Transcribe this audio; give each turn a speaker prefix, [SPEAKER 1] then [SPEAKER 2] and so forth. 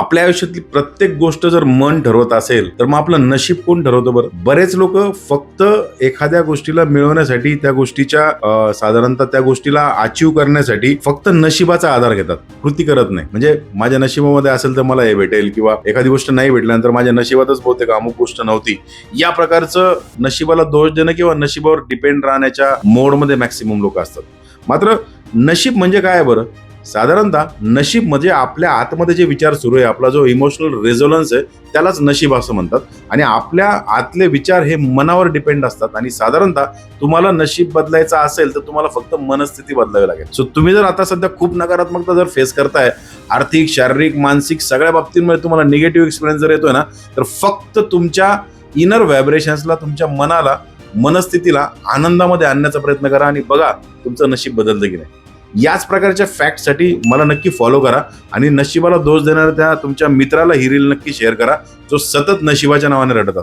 [SPEAKER 1] आपल्या आयुष्यातली प्रत्येक गोष्ट जर मन ठरवत असेल तर मग आपलं नशीब कोण ठरवतं बरं? बरेच लोक फक्त एखाद्या गोष्टीला मिळवण्यासाठी त्या गोष्टीच्या साधारणतः त्या गोष्टीला अचीव करण्यासाठी फक्त नशिबाचा आधार घेतात. कृती करत नाही. म्हणजे माझ्या नशिबामध्ये असेल तर मला हे भेटेल किंवा एखादी गोष्ट नाही भेटल्यानंतर माझ्या नशिबातच बहुतेक अमुक गोष्ट नव्हती. या प्रकारचं नशिबाला दोष देणं किंवा नशिबावर डिपेंड राहण्याच्या मोडमध्ये मॅक्सिमम लोक असतात. मात्र नशीब म्हणजे काय बरं? साधारणतः नशीब म्हणजे आपल्या आतमध्ये जे विचार सुरू आहे आपला जो इमोशनल रेझोलन्स आहे त्यालाच नशीब असं म्हणतात. आणि आपल्या आतले विचार हे मनावर डिपेंड असतात. आणि साधारणतः तुम्हाला नशीब बदलायचं असेल तर तुम्हाला फक्त मनस्थिती बदलावी लागेल. सो तुम्ही जर आता सध्या खूप नकारात्मकता जर फेस करताय आर्थिक शारीरिक मानसिक सगळ्या बाबतींमध्ये तुम्हाला निगेटिव्ह एक्सपिरियन्स जर येतोय ना तर फक्त तुमच्या इनर व्हायब्रेशन्सला तुमच्या मनाला मनस्थितीला आनंदामध्ये आणण्याचा प्रयत्न करा. आणि बघा तुमचं नशीब बदलतं की नाही. याच प्रकारच्या फॅक्टसाठी मला नक्की फॉलो करा आणि नशिबाला दोष देणाऱ्या त्या तुमच्या मित्राला ही रील नक्की शेअर करा जो सतत नशिबाच्या नावाने रडत असतो.